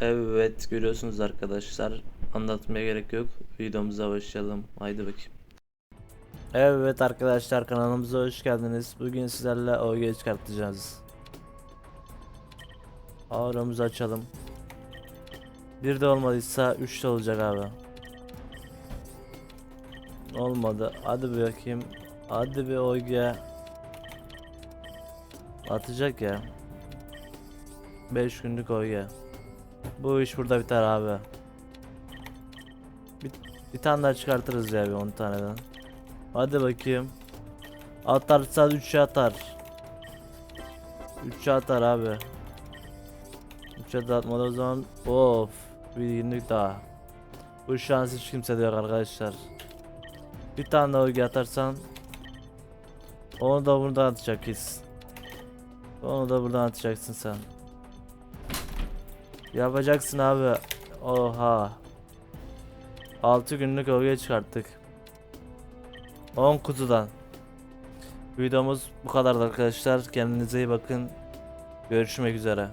Evet görüyorsunuz arkadaşlar. Anlatmaya gerek yok. Videomuza başlayalım. Haydi bakayım. Evet arkadaşlar kanalımıza hoş geldiniz. Bugün sizlerle OG çıkartacağız. Auramızı açalım. Bir de olmadıysa 3 de olacak abi. Olmadı. Hadi bakayım. Hadi bir OG. Atacak ya. 5 günlük OG. Bu iş burada biter abi. Bir, bir tane daha çıkartırız ya bir 10 taneden. Hadi bakayım. Atarsa 3'e atar. 3'e atar abi. 3'e de atmadı o zaman. Of. Bir günlük daha. Bu şans hiç kimse yok arkadaşlar. Bir tane daha öge atarsan onu da buradan atacak his. Onu da buradan atacaksın sen. Yapacaksın abi. Oha. 6 günlük öge çıkarttık. 10 kutudan. Videomuz bu kadar arkadaşlar. Kendinize iyi bakın. Görüşmek üzere.